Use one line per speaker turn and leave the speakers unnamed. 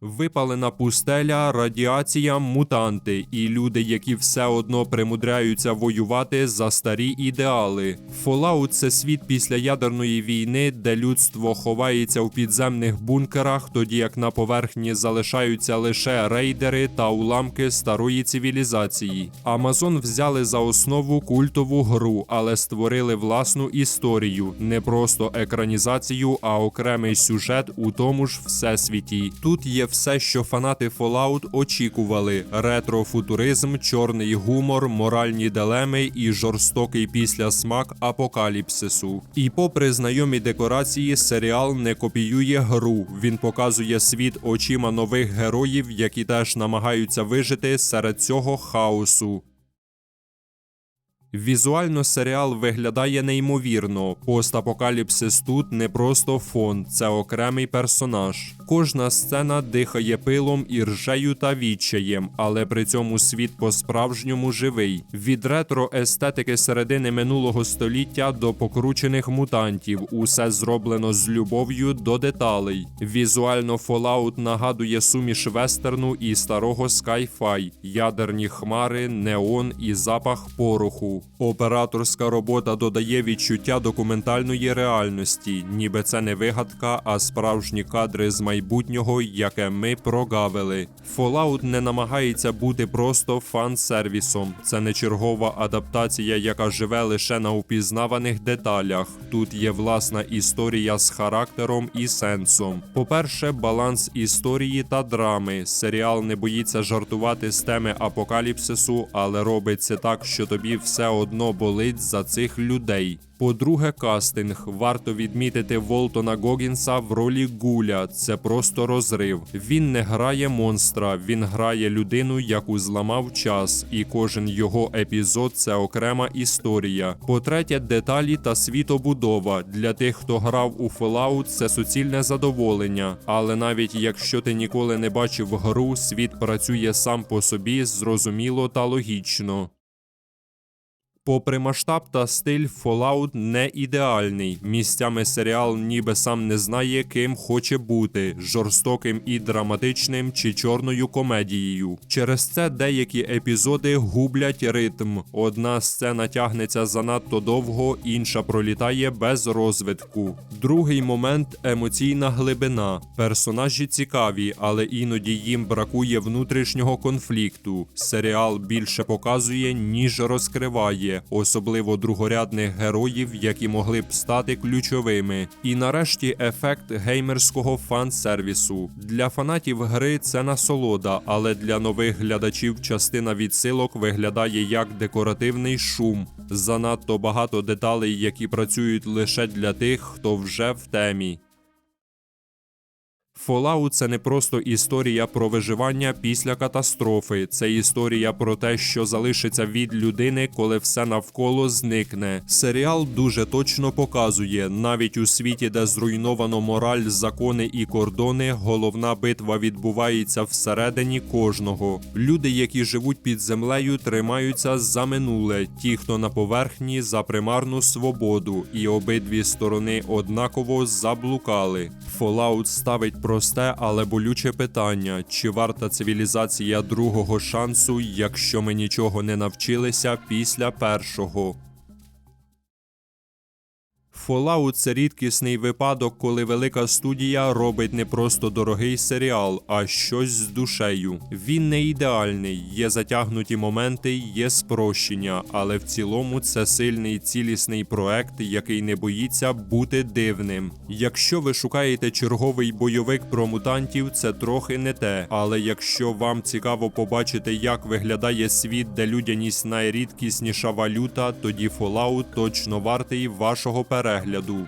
Випалена пустеля, радіація, мутанти і люди, які все одно примудряються воювати за старі ідеали. Fallout – це світ після ядерної війни, де людство ховається у підземних бункерах, тоді як на поверхні залишаються лише рейдери та уламки старої цивілізації. Амазон взяли за основу культову гру, але створили власну історію, не просто екранізацію, а окремий сюжет у тому ж всесвіті. Тут є все, що фанати Fallout очікували: ретро-футуризм, чорний гумор, моральні дилеми і жорстокий післясмак апокаліпсису. І попри знайомі декорації, серіал не копіює гру. Він показує світ очима нових героїв, які теж намагаються вижити серед цього хаосу. Візуально серіал виглядає неймовірно. Постапокаліпсис тут не просто фон, це окремий персонаж. Кожна сцена дихає пилом і ржею та відчаєм, але при цьому світ по-справжньому живий. Від ретро естетики середини минулого століття до покручених мутантів. Усе зроблено з любов'ю до деталей. Візуально Fallout нагадує суміш вестерну і старого Sci-Fi, ядерні хмари, неон і запах пороху. Операторська робота додає відчуття документальної реальності, ніби це не вигадка, а справжні кадри з майбутнього, яке ми прогавили. Fallout не намагається бути просто фан-сервісом. Це не чергова адаптація, яка живе лише на упізнаваних деталях. Тут є власна історія з характером і сенсом. По-перше, баланс історії та драми. Серіал не боїться жартувати з теми апокаліпсису, але робить це так, що тобі все одно болить за цих людей. По-друге, кастинг варто відмітити Волтона Гогінса в ролі Гуля. Це просто розрив. Він не грає монстра, він грає людину, яку зламав час, і кожен його епізод це окрема історія. По-третє, деталі та світобудова для тих, хто грав у Fallout, це суцільне задоволення. Але навіть якщо ти ніколи не бачив гру, світ працює сам по собі зрозуміло та логічно. Попри масштаб та стиль, Fallout не ідеальний. Місцями серіал ніби сам не знає, ким хоче бути жорстоким і драматичним чи чорною комедією. Через це деякі епізоди гублять ритм. Одна сцена тягнеться занадто довго, інша пролітає без розвитку. Другий момент емоційна глибина. Персонажі цікаві, але іноді їм бракує внутрішнього конфлікту. Серіал більше показує, ніж розкриває особливо другорядних героїв, які могли б стати ключовими. І нарешті ефект геймерського фан-сервісу. Для фанатів гри це насолода, але для нових глядачів частина відсилок виглядає як декоративний шум. Занадто багато деталей, які працюють лише для тих, хто вже в темі. Fallout – це не просто історія про виживання після катастрофи, це історія про те, що залишиться від людини, коли все навколо зникне. Серіал дуже точно показує, навіть у світі, де зруйновано мораль, закони і кордони, головна битва відбувається всередині кожного. Люди, які живуть під землею, тримаються за минуле, ті, хто на поверхні за примарну свободу, і обидві сторони однаково заблукали. Fallout ставить просте, але болюче питання: чи варта цивілізація другого шансу, якщо ми нічого не навчилися після першого? Fallout – це рідкісний випадок, коли велика студія робить не просто дорогий серіал, а щось з душею. Він не ідеальний, є затягнуті моменти, є спрощення, але в цілому це сильний цілісний проект, який не боїться бути дивним. Якщо ви шукаєте черговий бойовик про мутантів, це трохи не те. Але якщо вам цікаво побачити, як виглядає світ, де людяність найрідкісніша валюта, тоді Fallout точно вартий вашого перегляду.